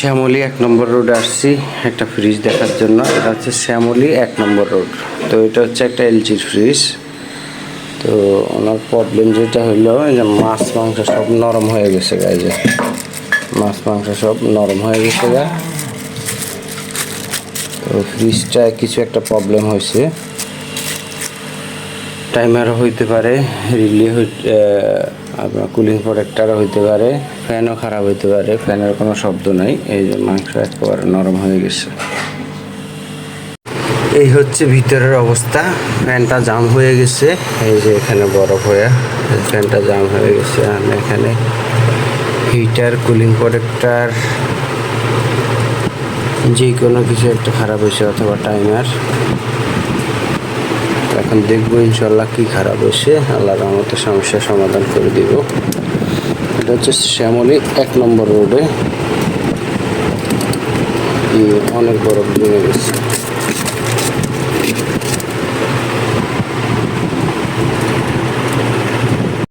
শ্যামলি এক নম্বর রোড আসছি, একটা ফ্রিজ দেখার জন্য। এটা হচ্ছে শ্যামলি এক নম্বর রোড। তো এটা হচ্ছে একটা এলজির ফ্রিজ তো ওনার প্রবলেম যেটা হলো যে মাছ, মাংস সব নরম হয়ে গেছে গাই যে। মাছ, মাংস সব নরম হয়ে গেছে গা। তো ফ্রিজটায় কিছু একটা প্রবলেম হয়েছে। টাইমারও হইতে পারে, রিলি আপনার কুলিং প্রোডাক্টারও হইতে পারে ফ্যানও খারাপ হইতে পারে ফ্যানের কোনো শব্দ নাই, এই যে মাংস একেবারে নরম হয়ে গেছে। এই হচ্ছে ভিতরের অবস্থা ফ্যানটা জাম হয়ে গেছে, এই যে এখানে বরফ হয়ে ফ্যানটা জাম হয়ে গেছে, আর এখানে হিটার কুলিং প্রোডাক্টার যে কোনো কিছু একটা খারাপ হয়েছে অথবা টাইমার এখন দেখব ইনশাল্লাহ কি খারাপ হয়েছে। আল্লাহ রহমতে সমস্যার সমাধান করে দিব। এটা হচ্ছে শ্যামলী, এক নম্বর রোডে। অনেক বরফ ভেঙে গেছে।